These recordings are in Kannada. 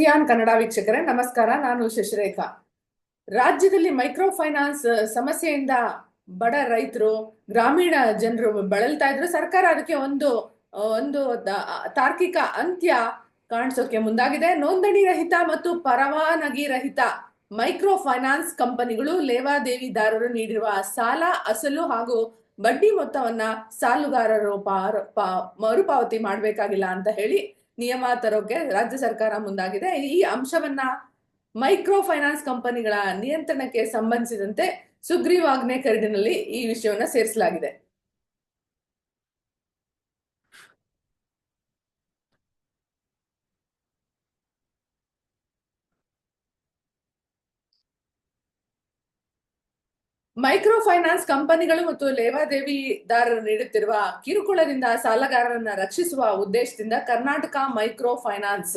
ಸಿಯಾನ್ ಕನ್ನಡ ವೀಕ್ಷಕರೇ, ನಮಸ್ಕಾರ, ನಾನು ಶಶಿರೇಖಾ. ರಾಜ್ಯದಲ್ಲಿ ಮೈಕ್ರೋ ಫೈನಾನ್ಸ್ ಸಮಸ್ಯೆಯಿಂದ ಬಡ ರೈತರು, ಗ್ರಾಮೀಣ ಜನರು ಬಳಲ್ತಾ ಇದ್ರು, ಸರ್ಕಾರ ಅದಕ್ಕೆ ಒಂದು ಒಂದು ತಾರ್ಕಿಕ ಅಂತ್ಯ ಕಾಣಿಸೋಕೆ ಮುಂದಾಗಿದೆ. ನೋಂದಣಿ ರಹಿತ ಮತ್ತು ಪರವಾನಗಿ ರಹಿತ ಮೈಕ್ರೋ ಫೈನಾನ್ಸ್ ಕಂಪನಿಗಳು ಲೇವಾದೇವಿದಾರರು ನೀಡಿರುವ ಸಾಲ, ಅಸಲು ಹಾಗೂ ಬಡ್ಡಿ ಮೊತ್ತವನ್ನ ಸಾಲುಗಾರರು ಮರುಪಾವತಿ ಮಾಡಬೇಕಾಗಿಲ್ಲ ಅಂತ ಹೇಳಿ ನಿಯಮ ತರೋಕೆ ರಾಜ್ಯ ಸರ್ಕಾರ ಮುಂದಾಗಿದೆ. ಈ ಅಂಶವನ್ನ ಮೈಕ್ರೋ ಫೈನಾನ್ಸ್ ಕಂಪನಿಗಳ ನಿಯಂತ್ರಣಕ್ಕೆ ಸಂಬಂಧಿಸಿದಂತೆ ಸುಗ್ರೀವಾಜ್ಞೆ ಕರಡಿನಲ್ಲಿ ಈ ವಿಷಯವನ್ನ ಸೇರಿಸಲಾಗಿದೆ. ಮೈಕ್ರೋ ಫೈನಾನ್ಸ್ ಕಂಪನಿಗಳು ಮತ್ತು ಲೇವಾದೇವಿದಾರರು ನೀಡುತ್ತಿರುವ ಕಿರುಕುಳದಿಂದ ಸಾಲಗಾರರನ್ನ ರಕ್ಷಿಸುವ ಉದ್ದೇಶದಿಂದ ಕರ್ನಾಟಕ ಮೈಕ್ರೋ ಫೈನಾನ್ಸ್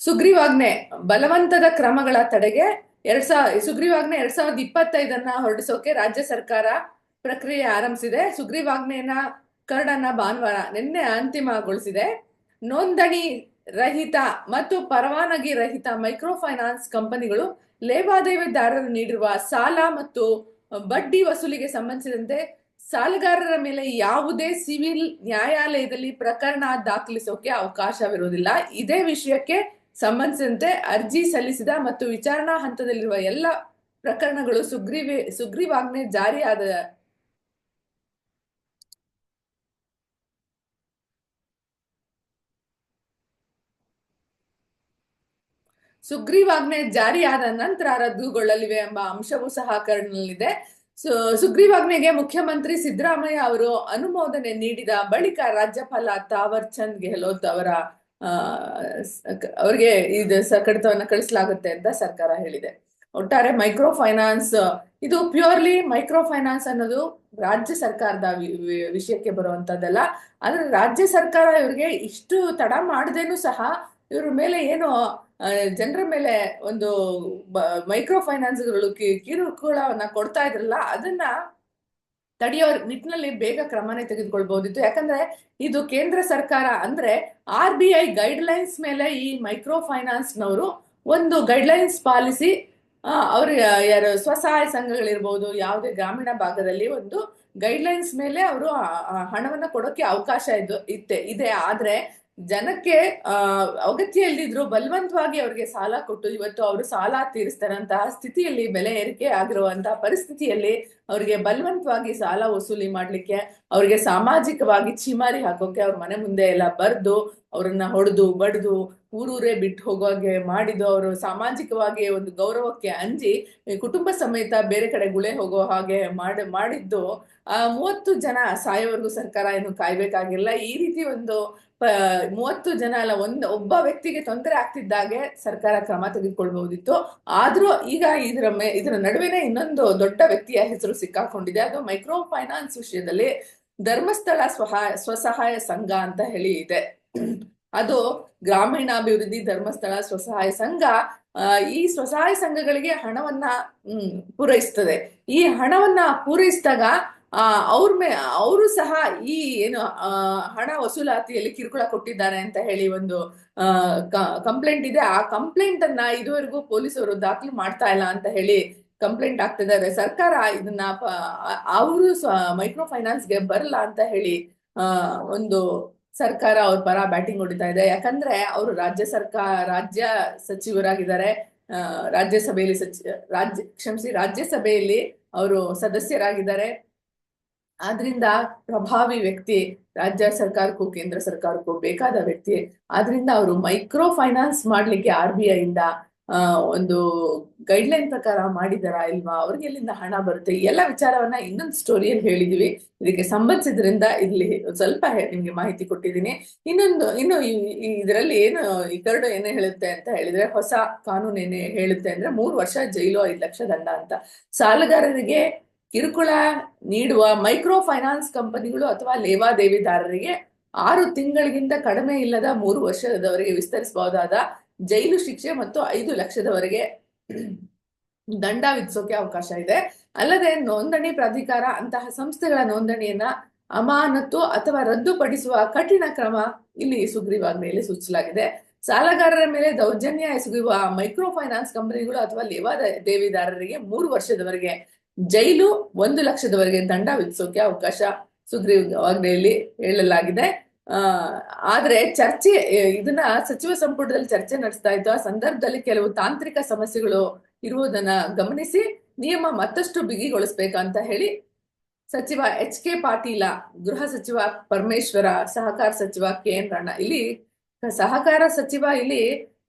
ಸುಗ್ರೀವಾಜ್ಞೆ, ಬಲವಂತದ ಕ್ರಮಗಳ ತಡೆಗೆ ಎರಡ್ ಸಾವಿರ ಸುಗ್ರೀವಾಜ್ಞೆ ಎರಡ್ ಸಾವಿರದ ಇಪ್ಪತ್ತೈದನ್ನ ಹೊರಡಿಸೋಕೆ ರಾಜ್ಯ ಸರ್ಕಾರ ಪ್ರಕ್ರಿಯೆ ಆರಂಭಿಸಿದೆ. ಸುಗ್ರೀವಾಜ್ಞೆಯನ್ನ ಕರಡನ್ನ ಭಾನುವಾರ ನಿನ್ನೆ ಅಂತಿಮಗೊಳಿಸಿದೆ. ನೋಂದಣಿ ರಹಿತ ಮತ್ತು ಪರವಾನಗಿ ರಹಿತ ಮೈಕ್ರೋ ಫೈನಾನ್ಸ್ ಕಂಪನಿಗಳು ಲೇವಾದೇವಿದಾರರು ನೀಡಿರುವ ಸಾಲ ಮತ್ತು ಬಡ್ಡಿ ವಸೂಲಿಗೆ ಸಂಬಂಧಿಸಿದಂತೆ ಸಾಲಗಾರರ ಮೇಲೆ ಯಾವುದೇ ಸಿವಿಲ್ ನ್ಯಾಯಾಲಯದಲ್ಲಿ ಪ್ರಕರಣ ದಾಖಲಿಸೋಕೆ ಅವಕಾಶವಿರುವುದಿಲ್ಲ. ಇದೇ ವಿಷಯಕ್ಕೆ ಸಂಬಂಧಿಸಿದಂತೆ ಅರ್ಜಿ ಸಲ್ಲಿಸಿದ ಮತ್ತು ವಿಚಾರಣಾ ಹಂತದಲ್ಲಿರುವ ಎಲ್ಲ ಪ್ರಕರಣಗಳು ಸುಗ್ರೀವೇ, ಸುಗ್ರೀವಾಜ್ಞೆ ಜಾರಿಯಾದ ಸುಗ್ರೀವಾಜ್ಞೆ ಜಾರಿಯಾದ ನಂತರ ರದ್ದುಗೊಳ್ಳಲಿವೆ ಎಂಬ ಅಂಶವೂ ಸಹ ಕರ್ನಲ್ಲಿದೆ ಸು- ಸುಗ್ರೀವಾಜ್ಞೆಗೆ ಮುಖ್ಯಮಂತ್ರಿ ಸಿದ್ದರಾಮಯ್ಯ ಅವರು ಅನುಮೋದನೆ ನೀಡಿದ ಬಳಿಕ ರಾಜ್ಯಪಾಲ ತಾವರ್ ಚಂದ್ ಗೆಹ್ಲೋತ್ ಅವರ ಅವರಿಗೆ ಇದು ಕಡಿತವನ್ನು ಕಳಿಸಲಾಗುತ್ತೆ ಅಂತ ಸರ್ಕಾರ ಹೇಳಿದೆ. ಒಟ್ಟಾರೆ ಮೈಕ್ರೋ ಫೈನಾನ್ಸ್ ಇದು ಪ್ಯೂರ್ಲಿ ಮೈಕ್ರೋ ಫೈನಾನ್ಸ್ ಅನ್ನೋದು ರಾಜ್ಯ ಸರ್ಕಾರದ ವಿಷಯಕ್ಕೆ ಬರುವಂತದ್ದಲ್ಲ. ಆದ್ರೆ ರಾಜ್ಯ ಸರ್ಕಾರ ಇವ್ರಿಗೆ ಇಷ್ಟು ತಡ ಮಾಡದೇನು ಸಹ ಇವ್ರ ಮೇಲೆ ಏನು ಜನರ ಮೇಲೆ ಒಂದು ಮೈಕ್ರೋ ಫೈನಾನ್ಸ್ಗಳು ಕಿರುಕುಳವನ್ನ ಕೊಡ್ತಾ ಇದ್ರಲ್ಲ, ಅದನ್ನ ತಡೆಯೋ ನಿಟ್ಟಿನಲ್ಲಿ ಬೇಗ ಕ್ರಮನೇ ತೆಗೆದುಕೊಳ್ಬಹುದಿತ್ತು ಯಾಕಂದ್ರೆ ಇದು ಕೇಂದ್ರ ಸರ್ಕಾರ ಅಂದ್ರೆ R B I guidelines ಮೇಲೆ ಈ ಮೈಕ್ರೋ ಫೈನಾನ್ಸ್ ನವರು ಒಂದು ಗೈಡ್ ಲೈನ್ಸ್ ಪಾಲಿಸಿ ಅವ್ರ ಯಾರು ಸ್ವಸಹಾಯ ಸಂಘಗಳಿರ್ಬೋದು, ಯಾವುದೇ ಗ್ರಾಮೀಣ ಭಾಗದಲ್ಲಿ ಒಂದು ಗೈಡ್ ಲೈನ್ಸ್ ಮೇಲೆ ಅವರು ಹಣವನ್ನ ಕೊಡೋಕೆ ಅವಕಾಶ ಇದು ಇತ್ತೆ, ಇದೆ. ಆದ್ರೆ ಜನಕ್ಕೆ, ಆ ಅಗತ್ಯ ಬಲವಂತವಾಗಿ ಅವ್ರಿಗೆ ಸಾಲ ಕೊಟ್ಟು ಇವತ್ತು ಅವರು ಸಾಲ ತೀರಿಸ್ತಾರಂತಹ ಸ್ಥಿತಿಯಲ್ಲಿ ಬೆಲೆ ಏರಿಕೆ ಆಗಿರುವಂತಹ ಪರಿಸ್ಥಿತಿಯಲ್ಲಿ ಅವ್ರಿಗೆ ಬಲವಂತವಾಗಿ ಸಾಲ ವಸೂಲಿ ಮಾಡ್ಲಿಕ್ಕೆ, ಅವ್ರಿಗೆ ಸಾಮಾಜಿಕವಾಗಿ ಚಿಮಾರಿ ಹಾಕೋಕೆ ಅವ್ರ ಮನೆ ಮುಂದೆ ಎಲ್ಲ ಬರ್ದು ಅವ್ರನ್ನ ಹೊಡೆದು, ಬಡ್ದು, ಊರೂರೇ ಬಿಟ್ಟು ಹೋಗೋಗೆ ಮಾಡಿದ್ದು ಅವರು ಸಾಮಾಜಿಕವಾಗಿ ಒಂದು ಗೌರವಕ್ಕೆ ಅಂಜಿ ಕುಟುಂಬ ಸಮೇತ ಬೇರೆ ಕಡೆ ಗುಳೆ ಹೋಗೋ ಹಾಗೆ ಮಾಡಿ, ಮಾಡಿದ್ದು, ಆ, ಮೂವತ್ತು ಜನ ಸಾಯೋವರೆಗೂ ಸರ್ಕಾರ ಏನು ಕಾಯ್ಬೇಕಾಗಿಲ್ಲ. ಈ ರೀತಿ ಒಂದು ಮೂವತ್ತು ಜನ ಅಲ್ಲ, ಒಂದು ಒಬ್ಬ ವ್ಯಕ್ತಿಗೆ ತೊಂದರೆ ಆಗ್ತಿದ್ದಾಗೆ ಸರ್ಕಾರ ಕ್ರಮ ತೆಗೆದುಕೊಳ್ಬಹುದಿತ್ತು. ಆದ್ರೂ ಈಗ ಇದರ ಇದರ ನಡುವೆನೆ ಇನ್ನೊಂದು ದೊಡ್ಡ ವ್ಯಕ್ತಿಯ ಹೆಸರು ಸಿಕ್ಕಾಕೊಂಡಿದೆ. ಅದು ಮೈಕ್ರೋ ಫೈನಾನ್ಸ್ ವಿಷಯದಲ್ಲಿ ಧರ್ಮಸ್ಥಳ ಸ್ವಹಾಯ ಸ್ವಸಹಾಯ ಸಂಘ ಅಂತ ಹೇಳಿ ಇದೆ. ಅದು ಗ್ರಾಮೀಣಾಭಿವೃದ್ಧಿ ಧರ್ಮಸ್ಥಳ ಸ್ವಸಹಾಯ ಸಂಘ ಈ ಸ್ವಸಹಾಯ ಸಂಘಗಳಿಗೆ ಹಣವನ್ನ ಪೂರೈಸ್ತದೆ. ಈ ಹಣವನ್ನ ಪೂರೈಸಿದಾಗ ಅವ್ರ ಮೇ, ಅವರು ಸಹ ಈ ಏನು ಹಣ ವಸೂಲಾತಿಯಲ್ಲಿ ಕಿರುಕುಳ ಕೊಟ್ಟಿದ್ದಾರೆ ಅಂತ ಹೇಳಿ ಒಂದು ಕಂಪ್ಲೇಂಟ್ ಇದೆ. ಆ ಕಂಪ್ಲೇಂಟ್ ಅನ್ನ ಇದುವರೆಗೂ ಪೊಲೀಸರು ದಾಖಲು ಮಾಡ್ತಾ ಇಲ್ಲ ಅಂತ ಹೇಳಿ ಕಂಪ್ಲೇಂಟ್ ಆಗ್ತಿದ್ದಾರೆ ಸರ್ಕಾರ ಇದನ್ನ ಅವರು ಮೈಕ್ರೋ ಫೈನಾನ್ಸ್ಗೆ ಬರಲ್ಲ ಅಂತ ಹೇಳಿ ಒಂದು ಸರ್ಕಾರ ಅವ್ರ ಪರ ಬ್ಯಾಟಿಂಗ್ ಹೊಡಿತಾ ಇದೆ. ಯಾಕಂದ್ರೆ ಅವರು ರಾಜ್ಯ ಸರ್ಕಾರ ರಾಜ್ಯ ಸಚಿವರಾಗಿದ್ದಾರೆ. ರಾಜ್ಯಸಭೆಯಲ್ಲಿ ಸಚಿ, ರಾಜ್ಯ, ಕ್ಷಮಿಸಿ, ರಾಜ್ಯಸಭೆಯಲ್ಲಿ ಅವರು ಸದಸ್ಯರಾಗಿದ್ದಾರೆ. ಆದ್ರಿಂದ ಪ್ರಭಾವಿ ವ್ಯಕ್ತಿ ರಾಜ್ಯ ಸರ್ಕಾರಕ್ಕೂ ಕೇಂದ್ರ ಸರ್ಕಾರಕ್ಕೂ ಬೇಕಾದ ವ್ಯಕ್ತಿ. ಆದ್ರಿಂದ ಅವರು ಮೈಕ್ರೋ ಫೈನಾನ್ಸ್ ಮಾಡ್ಲಿಕ್ಕೆ ಆರ್ ಬಿ ಐ ಇಂದ ಒಂದು ಗೈಡ್ಲೈನ್ ಪ್ರಕಾರ ಮಾಡಿದಾರಾ ಇಲ್ವಾ? ಅವ್ರಿಗೆ ಎಲ್ಲಿಂದ ಹಣ ಬರುತ್ತೆ? ಎಲ್ಲ ವಿಚಾರವನ್ನ ಇನ್ನೊಂದು ಸ್ಟೋರಿಯಲ್ಲಿ ಹೇಳಿದೀವಿ. ಇದಕ್ಕೆ ಸಂಬಂಧಿಸಿದ್ರಿಂದ ಇಲ್ಲಿ ಸ್ವಲ್ಪ ನಿಮ್ಗೆ ಮಾಹಿತಿ ಕೊಟ್ಟಿದ್ದೀನಿ. ಇನ್ನೊಂದು, ಇನ್ನು ಇದರಲ್ಲಿ ಏನು, ಈ ಕರಡು ಏನು ಹೇಳುತ್ತೆ ಅಂತ ಹೇಳಿದ್ರೆ ಹೊಸ ಕಾನೂನು ಏನೇ ಹೇಳುತ್ತೆ ಅಂದ್ರೆ ಮೂರು ವರ್ಷ ಜೈಲು ಐದು ಲಕ್ಷ ದಂಡ ಅಂತ. ಸಾಲಗಾರರಿಗೆ ಕಿರುಕುಳ ನೀಡುವ ಮೈಕ್ರೋ ಫೈನಾನ್ಸ್ ಕಂಪನಿಗಳು ಅಥವಾ ಲೇವಾದೇವಿದಾರರಿಗೆ ಆರು ತಿಂಗಳಿಗಿಂತ ಕಡಿಮೆ ಇಲ್ಲದ ಮೂರು ವರ್ಷದವರೆಗೆ ವಿಸ್ತರಿಸಬಹುದಾದ ಜೈಲು ಶಿಕ್ಷೆ ಮತ್ತು ಐದು ಲಕ್ಷದವರೆಗೆ ದಂಡ ವಿಧಿಸೋಕೆ ಅವಕಾಶ ಇದೆ. ಅಲ್ಲದೆ ನೋಂದಣಿ ಪ್ರಾಧಿಕಾರ ಅಂತಹ ಸಂಸ್ಥೆಗಳ ನೋಂದಣಿಯನ್ನ ಅಮಾನತು ಅಥವಾ ರದ್ದುಪಡಿಸುವ ಕಠಿಣ ಕ್ರಮ ಇಲ್ಲಿ ಸುಗ್ರೀವಾಜ್ಞೆಯಲ್ಲಿ ಸೂಚಿಸಲಾಗಿದೆ. ಸಾಲಗಾರರ ಮೇಲೆ ದೌರ್ಜನ್ಯ ಎಸಗುವ ಮೈಕ್ರೋ ಫೈನಾನ್ಸ್ ಕಂಪನಿಗಳು ಅಥವಾ ದೇವಿದಾರರಿಗೆ ಮೂರು ವರ್ಷದವರೆಗೆ ಜೈಲು ಒಂದು ಲಕ್ಷದವರೆಗೆ ದಂಡ ವಿಧಿಸೋಕೆ ಅವಕಾಶ ಸುಗ್ರೀವಾಜ್ಞೆಯಲ್ಲಿ ಹೇಳಲಾಗಿದೆ. ಆದ್ರೆ ಚರ್ಚೆ ಇದನ್ನ ಸಚಿವ ಸಂಪುಟದಲ್ಲಿ ಚರ್ಚೆ ನಡೆಸ್ತಾ ಇತ್ತು. ಆ ಸಂದರ್ಭದಲ್ಲಿ ಕೆಲವು ತಾಂತ್ರಿಕ ಸಮಸ್ಯೆಗಳು ಇರುವುದನ್ನ ಗಮನಿಸಿ ನಿಯಮ ಮತ್ತಷ್ಟು ಬಿಗಿಗೊಳಿಸ್ಬೇಕಂತ ಹೇಳಿ ಸಚಿವ ಎಚ್ ಕೆ ಪಾಟೀಲ, ಗೃಹ ಸಚಿವ ಪರಮೇಶ್ವರ, ಸಹಕಾರ ಸಚಿವ ಕೆ ಎನ್ ರಣ್ಣ, ಇಲ್ಲಿ ಸಹಕಾರ ಸಚಿವ ಇಲ್ಲಿ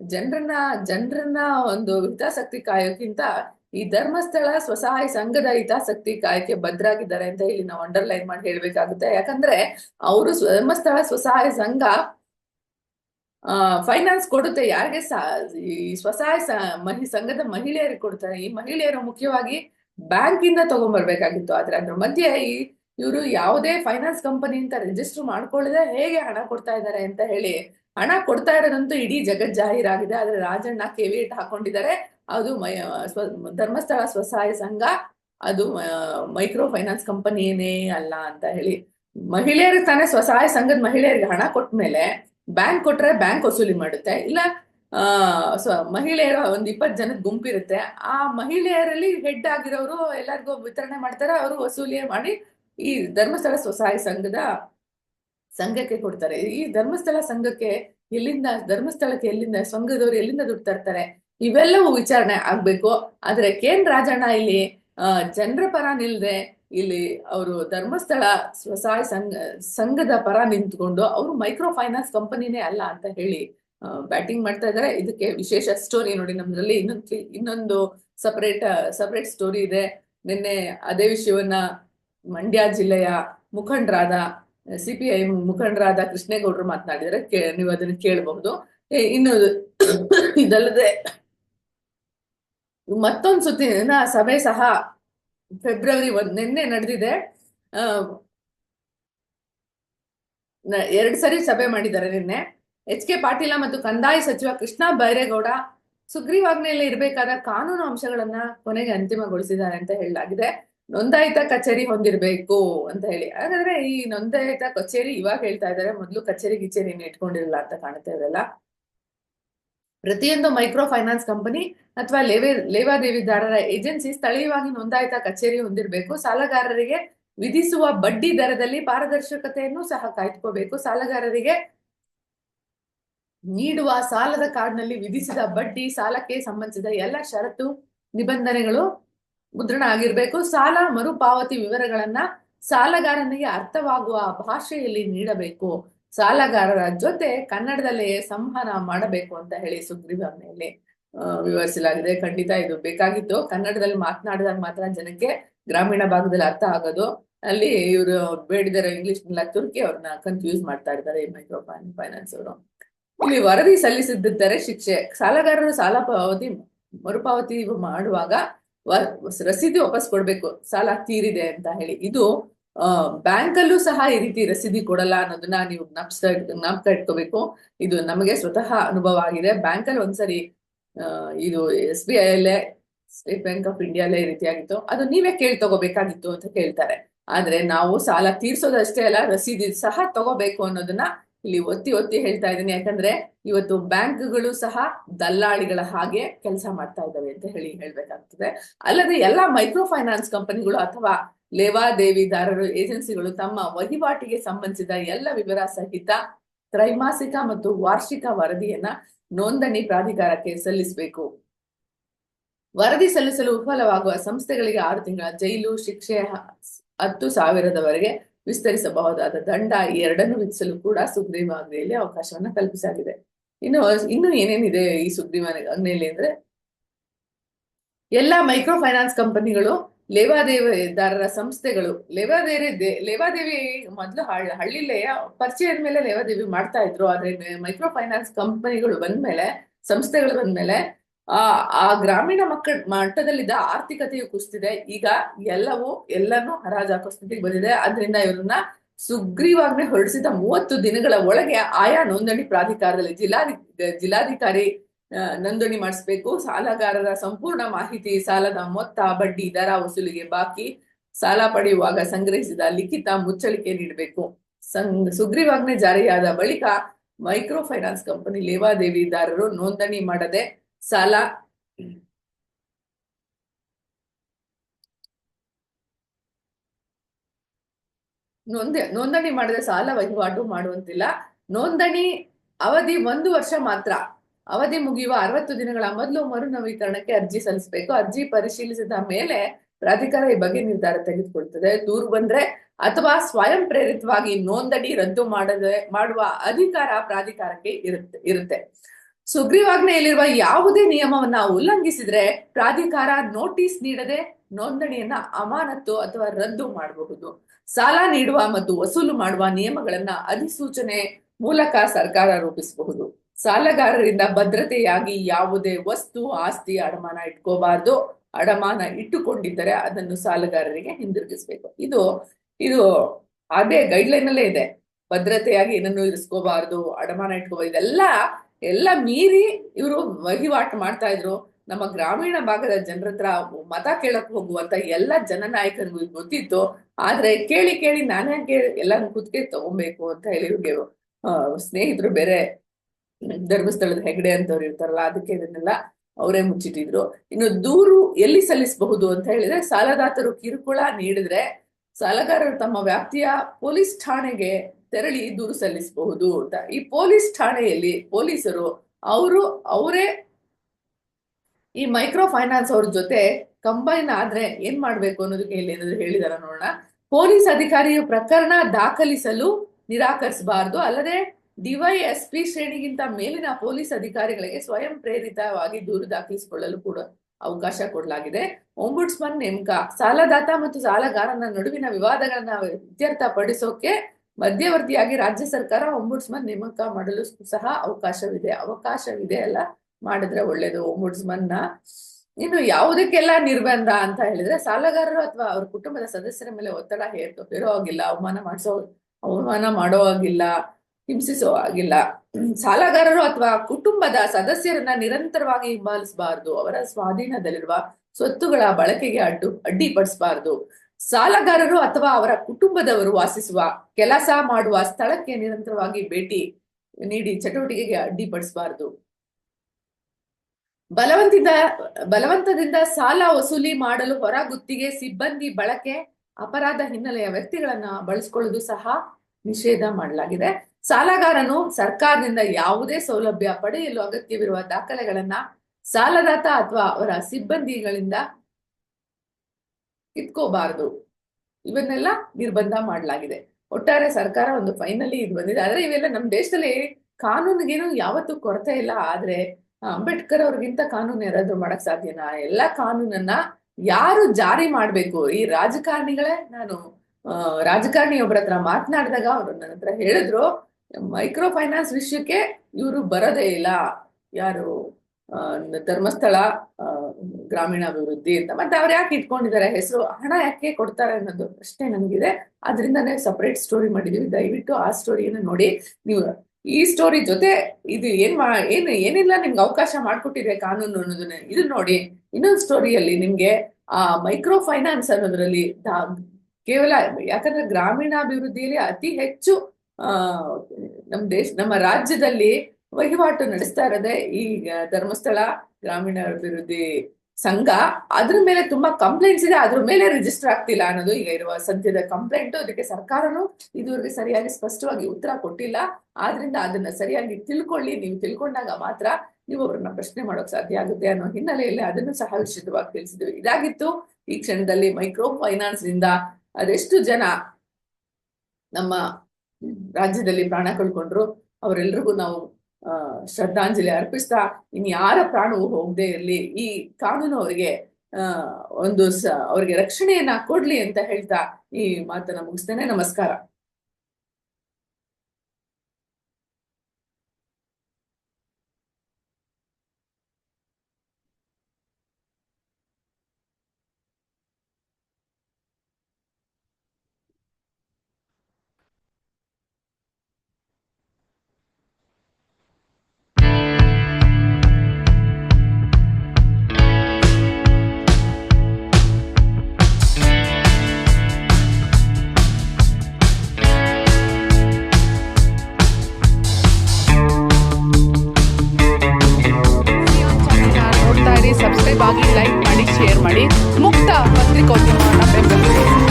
ಜನರನ್ನ ಜನರನ್ನ ಒಂದು ಹಿತಾಸಕ್ತಿ ಕಾಯೋಕ್ಕಿಂತ ಈ ಧರ್ಮಸ್ಥಳ ಸ್ವಸಹಾಯ ಸಂಘದ ಹಿತಾಸಕ್ತಿ ಕಾಯಕ್ಕೆ ಭದ್ರಾಗಿದ್ದಾರೆ ಅಂತ ಇಲ್ಲಿ ನಾವು ಅಂಡರ್ಲೈನ್ ಮಾಡಿ ಹೇಳ್ಬೇಕಾಗುತ್ತೆ. ಯಾಕಂದ್ರೆ ಅವರು ಧರ್ಮಸ್ಥಳ ಸ್ವಸಹಾಯ ಸಂಘ, ಆ ಫೈನಾನ್ಸ್ ಕೊಡುತ್ತೆ. ಯಾರಿಗೆ ಈ ಸ್ವಸಹಾಯ ಮಹಿ, ಸಂಘದ ಮಹಿಳೆಯರಿಗೆ ಕೊಡ್ತಾರೆ. ಈ ಮಹಿಳೆಯರು ಮುಖ್ಯವಾಗಿ ಬ್ಯಾಂಕ್ ಇಂದ ತಗೊಂಡ್ಬರ್ಬೇಕಾಗಿತ್ತು. ಆದ್ರೆ ಅದ್ರ ಮಧ್ಯೆ ಈ ಇವರು ಯಾವುದೇ ಫೈನಾನ್ಸ್ ಕಂಪನಿ ಅಂತ ರಿಜಿಸ್ಟರ್ ಮಾಡ್ಕೊಳ್ಳದೆ ಹೇಗೆ ಹಣ ಕೊಡ್ತಾ ಇದ್ದಾರೆ ಅಂತ ಹೇಳಿ, ಹಣ ಕೊಡ್ತಾ ಇರೋದಂತೂ ಇಡೀ ಜಗತ್ ಜಾಹೀರಾಗಿದೆ. ಆದ್ರೆ ರಾಜಣ್ಣ ಕೆವಿಟ್ ಹಾಕೊಂಡಿದ್ದಾರೆ. ಅದು ಮೈ ಸ್ವ, ಧರ್ಮಸ್ಥಳ ಸ್ವಸಹಾಯ ಸಂಘ, ಅದು ಮೈಕ್ರೋ ಫೈನಾನ್ಸ್ ಕಂಪನಿಯೇನೇ ಅಲ್ಲ ಅಂತ ಹೇಳಿ. ಮಹಿಳೆಯರಿಗೆ ತಾನೇ ಸ್ವಸಹಾಯ ಸಂಘದ ಮಹಿಳೆಯರಿಗೆ ಹಣ ಕೊಟ್ಟ ಮೇಲೆ ಬ್ಯಾಂಕ್ ಕೊಟ್ರೆ ಬ್ಯಾಂಕ್ ವಸೂಲಿ ಮಾಡುತ್ತೆ. ಇಲ್ಲ ಸ್ವ, ಮಹಿಳೆಯರ ಒಂದ್ ಇಪ್ಪತ್ತು ಜನದ ಗುಂಪಿರುತ್ತೆ. ಆ ಮಹಿಳೆಯರಲ್ಲಿ ಹೆಡ್ ಆಗಿರೋರು ಎಲ್ಲರಿಗೂ ವಿತರಣೆ ಮಾಡ್ತಾರೆ, ಅವರು ವಸೂಲಿ ಮಾಡಿ ಈ ಧರ್ಮಸ್ಥಳ ಸ್ವಸಹಾಯ ಸಂಘದ ಸಂಘಕ್ಕೆ ಕೊಡ್ತಾರೆ. ಈ ಧರ್ಮಸ್ಥಳ ಸಂಘಕ್ಕೆ ಎಲ್ಲಿಂದ, ಧರ್ಮಸ್ಥಳಕ್ಕೆ ಎಲ್ಲಿಂದ, ಸಂಘದವರು ಎಲ್ಲಿಂದ ದುಡ್ಡು ತರ್ತಾರೆ? ಇವೆಲ್ಲವೂ ವಿಚಾರಣೆ ಆಗ್ಬೇಕು. ಆದ್ರೆ ಕೇನ್ ರಾಜಣ್ಣ ಇಲ್ಲಿ ಜನರ ಪರ ನಿಲ್ದೆ ಇಲ್ಲಿ ಅವರು ಧರ್ಮಸ್ಥಳ ಸ್ವಸಹಾಯ ಸಂಘ, ಸಂಘದ ಪರ ನಿಂತ್ಕೊಂಡು ಅವರು ಮೈಕ್ರೋ ಫೈನಾನ್ಸ್ ಕಂಪನಿನೇ ಅಲ್ಲ ಅಂತ ಹೇಳಿ ಬ್ಯಾಟಿಂಗ್ ಮಾಡ್ತಾ ಇದಾರೆ ಇದಕ್ಕೆ ವಿಶೇಷ ಸ್ಟೋರಿ ನೋಡಿ ನಮ್ದ್ರಲ್ಲಿ ಇನ್ನೊಂದು ಇನ್ನೊಂದು ಸಪರೇಟ್ ಸಪರೇಟ್ ಸ್ಟೋರಿ ಇದೆ. ನಿನ್ನೆ ಅದೇ ವಿಷಯವನ್ನ ಮಂಡ್ಯ ಜಿಲ್ಲೆಯ ಮುಖಂಡರಾದ, ಸಿಪಿಐ ಮುಖಂಡರಾದ ಕೃಷ್ಣೇಗೌಡರು ಮಾತನಾಡಿದರೆ ನೀವು ಅದನ್ನ ಕೇಳಬಹುದು. ಇನ್ನು ಇದಲ್ಲದೆ ಮತ್ತೊಂದು ಸುತ್ತಿನ ಸಭೆ ಸಹ ಫೆಬ್ರವರಿ ಒಂದ್, ನಿನ್ನೆ ನಡೆದಿದೆ. ಎರಡ್ ಸರಿ ಸಭೆ ಮಾಡಿದ್ದಾರೆ ನಿನ್ನೆ. ಎಚ್ ಕೆ ಪಾಟೀಲ ಮತ್ತು ಕಂದಾಯ ಸಚಿವ ಕೃಷ್ಣ ಬೈರೇಗೌಡ ಸುಗ್ರೀವಾಜ್ಞೆಯಲ್ಲಿ ಇರಬೇಕಾದ ಕಾನೂನು ಅಂಶಗಳನ್ನ ಕೊನೆಗೆ ಅಂತಿಮಗೊಳಿಸಿದ್ದಾರೆ ಅಂತ ಹೇಳಲಾಗಿದೆ. ನೋಂದಾಯಿತ ಕಚೇರಿ ಹೊಂದಿರಬೇಕು ಅಂತ ಹೇಳಿ. ಹಾಗಾದ್ರೆ ಈ ನೋಂದಾಯಿತ ಕಚೇರಿ ಇವಾಗ ಹೇಳ್ತಾ ಇದ್ದಾರೆ, ಮೊದಲು ಕಚೇರಿ ಗಿಚೇರಿ ಇಟ್ಕೊಂಡಿರಲ್ಲ ಅಂತ ಕಾಣುತ್ತೆ ಇವೆಲ್ಲ ಪ್ರತಿಯೊಂದು ಮೈಕ್ರೋ ಫೈನಾನ್ಸ್ ಕಂಪನಿ ಅಥವಾ ಲೇವೇ, ಲೇವಾದೇವಿದಾರರ ಏಜೆನ್ಸಿ ಸ್ಥಳೀಯವಾಗಿ ನೋಂದಾಯಿತ ಕಚೇರಿ ಹೊಂದಿರಬೇಕು. ಸಾಲಗಾರರಿಗೆ ವಿಧಿಸುವ ಬಡ್ಡಿ ದರದಲ್ಲಿ ಪಾರದರ್ಶಕತೆಯನ್ನು ಸಹ ಕಾಯ್ದುಕೋಬೇಕು. ಸಾಲಗಾರರಿಗೆ ನೀಡುವ ಸಾಲದ ಕಾರ್ಡ್ನಲ್ಲಿ ವಿಧಿಸಿದ ಬಡ್ಡಿ, ಸಾಲಕ್ಕೆ ಸಂಬಂಧಿಸಿದ ಎಲ್ಲ ಷರತ್ತು, ನಿಬಂಧನೆಗಳು ಮುದ್ರಣ ಆಗಿರಬೇಕು. ಸಾಲ ಮರುಪಾವತಿ ವಿವರಗಳನ್ನ ಸಾಲಗಾರನಿಗೆ ಅರ್ಥವಾಗುವ ಭಾಷೆಯಲ್ಲಿ ನೀಡಬೇಕು. ಸಾಲಗಾರರ ಜೊತೆ ಕನ್ನಡದಲ್ಲೇ ಸಂವಹನ ಮಾಡಬೇಕು ಅಂತ ಹೇಳಿ ಸುಗ್ರೀವಾಜ್ಞೆಯಲ್ಲಿ ವಿವರಿಸಲಾಗಿದೆ. ಖಂಡಿತ ಇದು ಬೇಕಾಗಿತ್ತು ಕನ್ನಡದಲ್ಲಿ ಮಾತನಾಡಿದಾಗ ಮಾತ್ರ ಜನಕ್ಕೆ ಗ್ರಾಮೀಣ ಭಾಗದಲ್ಲಿ ಅರ್ಥ ಆಗೋದು. ಅಲ್ಲಿ ಇವರು ಬೇಡಿದರೆ ಇಂಗ್ಲಿಷ್ ತುರ್ಕಿ ಅವ್ರನ್ನ ಕನ್ಫ್ಯೂಸ್ ಮಾಡ್ತಾ ಇರ್ತಾರೆ ಈ ಮೈಕ್ರೋ ಫೈನಾನ್ಸ್ ಅವರು. ಇಲ್ಲಿ ವರದಿ ಸಲ್ಲಿಸಿದ್ದರೆ ಶಿಕ್ಷೆ. ಸಾಲಗಾರರು ಸಾಲ ಪಾವತಿ, ಮರುಪಾವತಿ ಮಾಡುವಾಗ ರಸೀದಿ ವಾಪಸ್ ಕೊಡ್ಬೇಕು. ಸಾಲ ತೀರಿದೆ ಅಂತ ಹೇಳಿ. ಇದು ಆ ಬ್ಯಾಂಕ್ ಅಲ್ಲೂ ಸಹ ಈ ರೀತಿ ರಸೀದಿ ಕೊಡಲ್ಲ ಅನ್ನೋದನ್ನ ನೀವು ಜ್ಞಾಪಿಸ್ತಾ ಜ್ಞಾಪಕ ಇಟ್ಕೋಬೇಕು. ಇದು ನಮಗೆ ಸ್ವತಃ ಅನುಭವ ಆಗಿದೆ. ಬ್ಯಾಂಕ್ ಅಲ್ಲಿ ಒಂದ್ಸರಿ ಇದು ಎಸ್ ಬಿ ಐ ಅಲ್ಲೇ, ಸ್ಟೇಟ್ ಬ್ಯಾಂಕ್ ಆಫ್ ಇಂಡಿಯಾಲೇ ಈ ರೀತಿಯಾಗಿತ್ತು ಅದು ನೀವೇ ಕೇಳಿ ತಗೋಬೇಕಾಗಿತ್ತು ಅಂತ ಕೇಳ್ತಾರೆ. ಆದ್ರೆ ನಾವು ಸಾಲ ತೀರ್ಸೋದಷ್ಟೇ ಅಲ್ಲ, ರಸೀದಿ ಸಹ ತಗೋಬೇಕು ಅನ್ನೋದನ್ನ ಇಲ್ಲಿ ಒತ್ತಿ ಒತ್ತಿ ಹೇಳ್ತಾ ಇದ್ದೀನಿ. ಯಾಕಂದ್ರೆ ಇವತ್ತು ಬ್ಯಾಂಕ್ಗಳು ಸಹ ದಲ್ಲಾಳಿಗಳ ಹಾಗೆ ಕೆಲಸ ಮಾಡ್ತಾ ಇದ್ದಾವೆ ಅಂತ ಹೇಳಿ ಹೇಳ್ಬೇಕಾಗ್ತದೆ. ಅಲ್ಲದೆ ಎಲ್ಲಾ ಮೈಕ್ರೋ ಫೈನಾನ್ಸ್ ಕಂಪನಿಗಳು ಅಥವಾ ಲೇವಾದೇವಿದಾರರು, ಏಜೆನ್ಸಿಗಳು ತಮ್ಮ ವಹಿವಾಟಿಗೆ ಸಂಬಂಧಿಸಿದ ಎಲ್ಲ ವಿವರ ಸಹಿತ ತ್ರೈಮಾಸಿಕ ಮತ್ತು ವಾರ್ಷಿಕ ವರದಿಯನ್ನ ನೋಂದಣಿ ಪ್ರಾಧಿಕಾರಕ್ಕೆ ಸಲ್ಲಿಸಬೇಕು. ವರದಿ ಸಲ್ಲಿಸಲು ವಿಫಲವಾಗುವ ಸಂಸ್ಥೆಗಳಿಗೆ ಆರು ತಿಂಗಳ ಜೈಲು ಶಿಕ್ಷೆ ಹತ್ತು ಸಾವಿರದವರೆಗೆ ವಿಸ್ತರಿಸಬಹುದಾದ ದಂಡ ಎರಡನ್ನು ವಿಧಿಸಲು ಕೂಡ ಸುಗ್ರೀವಾಜ್ಞೆಯಲ್ಲಿ ಅವಕಾಶವನ್ನ ಕಲ್ಪಿಸಲಾಗಿದೆ. ಇನ್ನು ಇನ್ನು ಏನೇನಿದೆ ಈ ಸುಗ್ರೀವಾಜ್ಞೆಯಲ್ಲಿ ಅಂದ್ರೆ, ಎಲ್ಲ ಮೈಕ್ರೋ ಫೈನಾನ್ಸ್ ಕಂಪನಿಗಳು ಲೇವಾದೇವಿದಾರರ ಸಂಸ್ಥೆಗಳು ಲೇವಾದೇವಿ ದೇ- ಲೇವಾದೇವಿ ಮೊದಲು ಹಳ್ಳಿಲೇ ಪರಿಚಯದ ಮೇಲೆ ಲೇವಾದೇವಿ ಮಾಡ್ತಾ ಇದ್ರು. ಆದ್ರೆ ಮೈಕ್ರೋ ಫೈನಾನ್ಸ್ ಕಂಪನಿಗಳು ಬಂದ್ಮೇಲೆ, ಸಂಸ್ಥೆಗಳು ಬಂದ್ಮೇಲೆ, ಆ ಆ ಗ್ರಾಮೀಣ ಮಕ್ಕಳ ಮಟ್ಟದಲ್ಲಿದ್ದ ಆರ್ಥಿಕತೆಯು ಕುಸಿದಿದೆ ಈಗ ಎಲ್ಲವೂ ಎಲ್ಲನೂ ಹರಾಜಾಕೋ ಸ್ಥಿತಿಗೆ ಬಂದಿದೆ. ಅದರಿಂದ ಇವ್ರನ್ನ ಸುಗ್ರೀವಾಜ್ಞೆ ಹೊರಡಿಸಿದ ಮೂವತ್ತು ದಿನಗಳ ಒಳಗೆ ಆಯಾ ನೋಂದಣಿ ಪ್ರಾಧಿಕಾರದಲ್ಲಿ ಜಿಲ್ಲಾಧಿ, ಜಿಲ್ಲಾಧಿಕಾರಿ ನೋಂದಣಿ ಮಾಡಿಸ್ಬೇಕು. ಸಾಲಗಾರರ ಸಂಪೂರ್ಣ ಮಾಹಿತಿ, ಸಾಲದ ಮೊತ್ತ, ಬಡ್ಡಿ, ದರ ವಸೂಲಿಗೆ ಬಾಕಿ. ಸಾಲ ಪಡೆಯುವಾಗ ಸಂಗ್ರಹಿಸಿದ ಲಿಖಿತ ಮುಚ್ಚಳಿಕೆ ನೀಡಬೇಕು. ಸಂಗ್ ಸುಗ್ರೀವಾಜ್ಞೆ ಜಾರಿಯಾದ ಬಳಿಕ ಮೈಕ್ರೋ ಫೈನಾನ್ಸ್ ಕಂಪನಿ ಲೇವಾದೇವಿದಾರರು ನೋಂದಣಿ ಮಾಡದೆ ಸಾಲ ನೋಂದ, ನೋಂದಣಿ ಮಾಡದೆ ಸಾಲ ವಹಿವಾಟು ಮಾಡುವಂತಿಲ್ಲ. ನೋಂದಣಿ ಅವಧಿ ಒಂದು ವರ್ಷ ಮಾತ್ರ. ಅವಧಿ ಮುಗಿಯುವ ಅರವತ್ತು ದಿನಗಳ ಮೊದಲು ಮರು ನವೀಕರಣಕ್ಕೆ ಅರ್ಜಿ ಸಲ್ಲಿಸಬೇಕು. ಅರ್ಜಿ ಪರಿಶೀಲಿಸಿದ ಮೇಲೆ ಪ್ರಾಧಿಕಾರ ಈ ಬಗ್ಗೆ ನಿರ್ಧಾರ ತೆಗೆದುಕೊಳ್ತದೆ. ದೂರು ಬಂದ್ರೆ ಅಥವಾ ಸ್ವಯಂ ಪ್ರೇರಿತವಾಗಿ ನೋಂದಣಿ ರದ್ದು ಮಾಡದೆ, ಮಾಡುವ ಅಧಿಕಾರ ಪ್ರಾಧಿಕಾರಕ್ಕೆ ಇರುತ್ತೆ ಇರುತ್ತೆ. ಸುಗ್ರೀವಾಜ್ಞೆಯಲ್ಲಿರುವ ಯಾವುದೇ ನಿಯಮವನ್ನ ಉಲ್ಲಂಘಿಸಿದ್ರೆ ಪ್ರಾಧಿಕಾರ ನೋಟಿಸ್ ನೀಡದೆ ನೋಂದಣಿಯನ್ನ ಅಮಾನತ್ತು ಅಥವಾ ರದ್ದು ಮಾಡಬಹುದು. ಸಾಲ ನೀಡುವ ಮತ್ತು ವಸೂಲು ಮಾಡುವ ನಿಯಮಗಳನ್ನ ಅಧಿಸೂಚನೆ ಮೂಲಕ ಸರ್ಕಾರ ರೂಪಿಸಬಹುದು. ಸಾಲಗಾರರಿಂದ ಭದ್ರತೆಯಾಗಿ ಯಾವುದೇ ವಸ್ತು, ಆಸ್ತಿ, ಅಡಮಾನ ಇಟ್ಕೋಬಾರ್ದು. ಅಡಮಾನ ಇಟ್ಟುಕೊಂಡಿದ್ದರೆ ಅದನ್ನು ಸಾಲಗಾರರಿಗೆ ಹಿಂದಿರುಗಿಸ್ಬೇಕು. ಇದು ಇದು ಅದೇ ಗೈಡ್ಲೈನ್ ಅಲ್ಲೇ ಇದೆ. ಭದ್ರತೆಯಾಗಿ ಏನನ್ನು ಇರಿಸ್ಕೋಬಾರ್ದು, ಅಡಮಾನ ಇಟ್ಕೋಬಾರ್ದು. ಇದೆಲ್ಲ, ಎಲ್ಲ ಮೀರಿ ಇವರು ವಹಿವಾಟು ಮಾಡ್ತಾ ಇದ್ರು. ನಮ್ಮ ಗ್ರಾಮೀಣ ಭಾಗದ ಜನರ ಹತ್ರ ಮತ ಕೇಳಕ್ ಹೋಗುವಂತ ಎಲ್ಲ ಜನನಾಯಕರಿಗೂ ಗೊತ್ತಿತ್ತು. ಆದ್ರೆ ಕೇಳಿ ಕೇಳಿ ನಾನೇ ಕೇಳಿ ಎಲ್ಲಾನು ಕುತ್ತಿಗೆ ತಗೊಬೇಕು ಅಂತ ಹೇಳಿ ಇವ್ರಿಗೆ ಸ್ನೇಹಿತರು ಬೇರೆ ಧರ್ಮಸ್ಥಳದ ಹೆಗಡೆ ಅಂತವ್ರು ಇರ್ತಾರಲ್ಲ, ಅದಕ್ಕೆ ಇದನ್ನೆಲ್ಲ ಅವರೇ ಮುಚ್ಚಿಟ್ಟಿದ್ರು. ಇನ್ನು ದೂರು ಎಲ್ಲಿ ಸಲ್ಲಿಸಬಹುದು ಅಂತ ಹೇಳಿದ್ರೆ, ಸಾಲದಾತರು ಕಿರುಕುಳ ನೀಡಿದ್ರೆ ಸಾಲಗಾರರು ತಮ್ಮ ವ್ಯಾಪ್ತಿಯ ಪೊಲೀಸ್ ಠಾಣೆಗೆ ತೆರಳಿ ದೂರು ಸಲ್ಲಿಸಬಹುದು ಅಂತ. ಈ ಪೊಲೀಸ್ ಠಾಣೆಯಲ್ಲಿ ಪೊಲೀಸರು ಅವರು, ಅವರೇ ಈ ಮೈಕ್ರೋ ಫೈನಾನ್ಸ್ ಅವ್ರ ಜೊತೆ ಕಂಬೈನ್ ಆದ್ರೆ ಏನ್ ಮಾಡ್ಬೇಕು ಅನ್ನೋದಕ್ಕೆ ಇಲ್ಲಿ ಏನಾದ್ರು ಹೇಳಿದಾರ ನೋಡೋಣ. ಪೊಲೀಸ್ ಅಧಿಕಾರಿಯು ಪ್ರಕರಣ ದಾಖಲಿಸಲು ನಿರಾಕರಿಸಬಾರದು, ಅಲ್ಲದೆ ಡಿವೈಎಸ್ಪಿ ಶ್ರೇಣಿಗಿಂತ ಮೇಲಿನ ಪೊಲೀಸ್ ಅಧಿಕಾರಿಗಳಿಗೆ ಸ್ವಯಂ ಪ್ರೇರಿತವಾಗಿ ದೂರು ದಾಖಲಿಸಿಕೊಳ್ಳಲು ಕೂಡ ಅವಕಾಶ ಕೊಡಲಾಗಿದೆ. ಒಂಬುಡ್ಸ್ಮನ್ ನೇಮಕ ಸಾಲದಾತ ಮತ್ತು ಸಾಲಗಾರನ ನಡುವಿನ ವಿವಾದಗಳನ್ನ ಇತ್ಯರ್ಥ ಪಡಿಸೋಕೆ ಮಧ್ಯವರ್ತಿಯಾಗಿ ರಾಜ್ಯ ಸರ್ಕಾರ ಒಂಬುಡ್ಸ್ಮನ್ ನೇಮಕ ಮಾಡಲು ಸಹ ಅವಕಾಶವಿದೆ. ಅವಕಾಶವಿದೆ ಅಲ್ಲ, ಮಾಡಿದ್ರೆ ಒಳ್ಳೇದು ಒಂಬುಡ್ಸ್ಮನ್ನ ಇನ್ನು ಯಾವುದಕ್ಕೆಲ್ಲ ನಿರ್ಬಂಧ ಅಂತ ಹೇಳಿದ್ರೆ ಸಾಲಗಾರರು ಅಥವಾ ಅವ್ರ ಕುಟುಂಬದ ಸದಸ್ಯರ ಮೇಲೆ ಒತ್ತಡ ಹೇರ್ತೋ ಹೇರೋ ಆಗಿಲ್ಲ ಅವಮಾನ ಮಾಡಿಸೋ, ಅವಮಾನ ಮಾಡೋ ಆಗಿಲ್ಲ ಹಿಂಸಿಸೋ ಆಗಿಲ್ಲ ಸಾಲಗಾರರು ಅಥವಾ ಕುಟುಂಬದ ಸದಸ್ಯರನ್ನ ನಿರಂತರವಾಗಿ ಹಿಂಬಾಲಿಸಬಾರದು. ಅವರ ಸ್ವಾಧೀನದಲ್ಲಿರುವ ಸ್ವತ್ತುಗಳ ಬಳಕೆಗೆ ಅಡ್ಡು, ಅಡ್ಡಿಪಡಿಸಬಾರದು. ಸಾಲಗಾರರು ಅಥವಾ ಅವರ ಕುಟುಂಬದವರು ವಾಸಿಸುವ ಕೆಲಸ ಮಾಡುವ ಸ್ಥಳಕ್ಕೆ ನಿರಂತರವಾಗಿ ಭೇಟಿ ನೀಡಿ ಚಟುವಟಿಕೆಗೆ ಅಡ್ಡಿಪಡಿಸಬಾರದು. ಬಲವಂತದ, ಬಲವಂತದಿಂದ ಸಾಲ ವಸೂಲಿ ಮಾಡಲು ಹೊರ ಗುತ್ತಿಗೆ, ಸಿಬ್ಬಂದಿ ಬಳಕೆ, ಅಪರಾಧ ಹಿನ್ನೆಲೆಯ ವ್ಯಕ್ತಿಗಳನ್ನ ಬಳಸ್ಕೊಳ್ಳೋದು ಸಹ ನಿಷೇಧ ಮಾಡಲಾಗಿದೆ. ಸಾಲಗಾರನು ಸರ್ಕಾರದಿಂದ ಯಾವುದೇ ಸೌಲಭ್ಯ ಪಡೆಯಲು ಅಗತ್ಯವಿರುವ ದಾಖಲೆಗಳನ್ನ ಸಾಲದಾತ ಅಥವಾ ಅವರ ಸಿಬ್ಬಂದಿಗಳಿಂದ ಕಿತ್ಕೋಬಾರದು. ಇವನ್ನೆಲ್ಲ ನಿರ್ಬಂಧ ಮಾಡಲಾಗಿದೆ. ಒಟ್ಟಾರೆ ಸರ್ಕಾರ ಒಂದು ಫೈನಲಿ ಇದು ಬಂದಿದೆ. ಆದ್ರೆ ಇವೆಲ್ಲ ನಮ್ಮ ದೇಶದಲ್ಲಿ ಕಾನೂನಿಗೇನು ಯಾವತ್ತೂ ಕೊರತೆ ಇಲ್ಲ. ಆದ್ರೆ ಅಂಬೇಡ್ಕರ್ ಅವ್ರಿಗಿಂತ ಕಾನೂನು ಯಾರಾದ್ರೂ ಮಾಡಕ್ ಸಾಧ್ಯನಾ? ಎಲ್ಲ ಕಾನೂನನ್ನ ಯಾರು ಜಾರಿ ಮಾಡ್ಬೇಕು? ಈ ರಾಜಕಾರಣಿಗಳೇ? ನಾನು ರಾಜಕಾರಣಿ ಒಬ್ಬರ ಹತ್ರ ಮಾತನಾಡಿದಾಗ ಅವರು ನನ್ನ ಹತ್ರ ಹೇಳಿದ್ರು ಮೈಕ್ರೋ ಫೈನಾನ್ಸ್ ವಿಷಯಕ್ಕೆ ಇವರು ಬರೋದೇ ಇಲ್ಲ. ಯಾರು ಧರ್ಮಸ್ಥಳ ಗ್ರಾಮೀಣಾಭಿವೃದ್ಧಿ ಅಂತ. ಮತ್ತೆ ಅವ್ರು ಯಾಕೆ ಇಟ್ಕೊಂಡಿದ್ದಾರೆ ಹೆಸರು, ಹಣ ಯಾಕೆ ಕೊಡ್ತಾರೆ ಅನ್ನೋದು ಅಷ್ಟೇ ನನಗಿದೆ ಅದರಿಂದನೇ ಸಪರೇಟ್ ಸ್ಟೋರಿ ಮಾಡಿದೀವಿ. ದಯವಿಟ್ಟು ಆ ಸ್ಟೋರಿಯನ್ನು ನೋಡಿ. ನೀವು ಈ ಸ್ಟೋರಿ ಜೊತೆ ಇದು ಏನ್ ಮಾ, ಏನ್, ಏನಿಲ್ಲ ನಿಮ್ಗೆ ಅವಕಾಶ ಮಾಡಿಕೊಟ್ಟಿದೆ ಕಾನೂನು ಅನ್ನೋದನ್ನ. ಇದು ನೋಡಿ. ಇನ್ನೊಂದು ಸ್ಟೋರಿಯಲ್ಲಿ ನಿಮ್ಗೆ, ಆ ಮೈಕ್ರೋ ಫೈನಾನ್ಸ್ ಅನ್ನೋದ್ರಲ್ಲಿ ಕೇವಲ ಯಾಕಂದ್ರೆ ಗ್ರಾಮೀಣಾಭಿವೃದ್ಧಿಯಲ್ಲಿ ಅತಿ ಹೆಚ್ಚು ನಮ್ಮ ದೇಶ, ನಮ್ಮ ರಾಜ್ಯದಲ್ಲಿ ವಹಿವಾಟು ನಡೆಸ್ತಾ ಇರೋದೇ ಈ ಧರ್ಮಸ್ಥಳ ಗ್ರಾಮೀಣ ಅಭಿವೃದ್ಧಿ ಸಂಘ. ಅದ್ರ ಮೇಲೆ ತುಂಬಾ ಕಂಪ್ಲೇಂಟ್ಸ್ ಇದೆ. ಅದ್ರ ಮೇಲೆ ರಿಜಿಸ್ಟರ್ ಆಗ್ತಿಲ್ಲ ಅನ್ನೋದು ಈಗ ಇರುವ ಸದ್ಯದ ಕಂಪ್ಲೇಂಟ್ ಅದಕ್ಕೆ ಸರ್ಕಾರನು ಇದುವರೆಗೆ ಸರಿಯಾಗಿ ಸ್ಪಷ್ಟವಾಗಿ ಉತ್ತರ ಕೊಟ್ಟಿಲ್ಲ. ಆದ್ರಿಂದ ಅದನ್ನ ಸರಿಯಾಗಿ ತಿಳ್ಕೊಳ್ಳಿ. ನೀವು ತಿಳ್ಕೊಂಡಾಗ ಮಾತ್ರ ನೀವು ಅವ್ರನ್ನ ಪ್ರಶ್ನೆ ಮಾಡೋಕ್ ಸಾಧ್ಯ ಆಗುತ್ತೆ ಅನ್ನೋ ಹಿನ್ನೆಲೆಯಲ್ಲಿ ಅದನ್ನು ಸಹ ವಿಶಿಷ್ಟವಾಗಿ ತಿಳಿಸಿದ್ವಿ ಇದಾಗಿತ್ತು. ಈ ಕ್ಷಣದಲ್ಲಿ ಮೈಕ್ರೋ ಫೈನಾನ್ಸ್ನಿಂದ ಅದೆಷ್ಟು ಜನ ನಮ್ಮ ರಾಜ್ಯದಲ್ಲಿ ಪ್ರಾಣ ಕಳ್ಕೊಂಡ್ರು ಅವರೆಲ್ಲರಿಗೂ ನಾವು ಶ್ರದ್ಧಾಂಜಲಿ ಅರ್ಪಿಸ್ತಾ, ಇನ್ ಯಾರ ಪ್ರಾಣವು ಹೋಗದೆ ಇರಲಿ, ಈ ಕಾನೂನು ಅವರಿಗೆ ಒಂದು ಅವ್ರಿಗೆ ರಕ್ಷಣೆಯನ್ನ ಕೊಡ್ಲಿ ಅಂತ ಹೇಳ್ತಾ ಈ ಮಾತನ್ನ ಮುಗಿಸ್ತೇನೆ. ನಮಸ್ಕಾರ.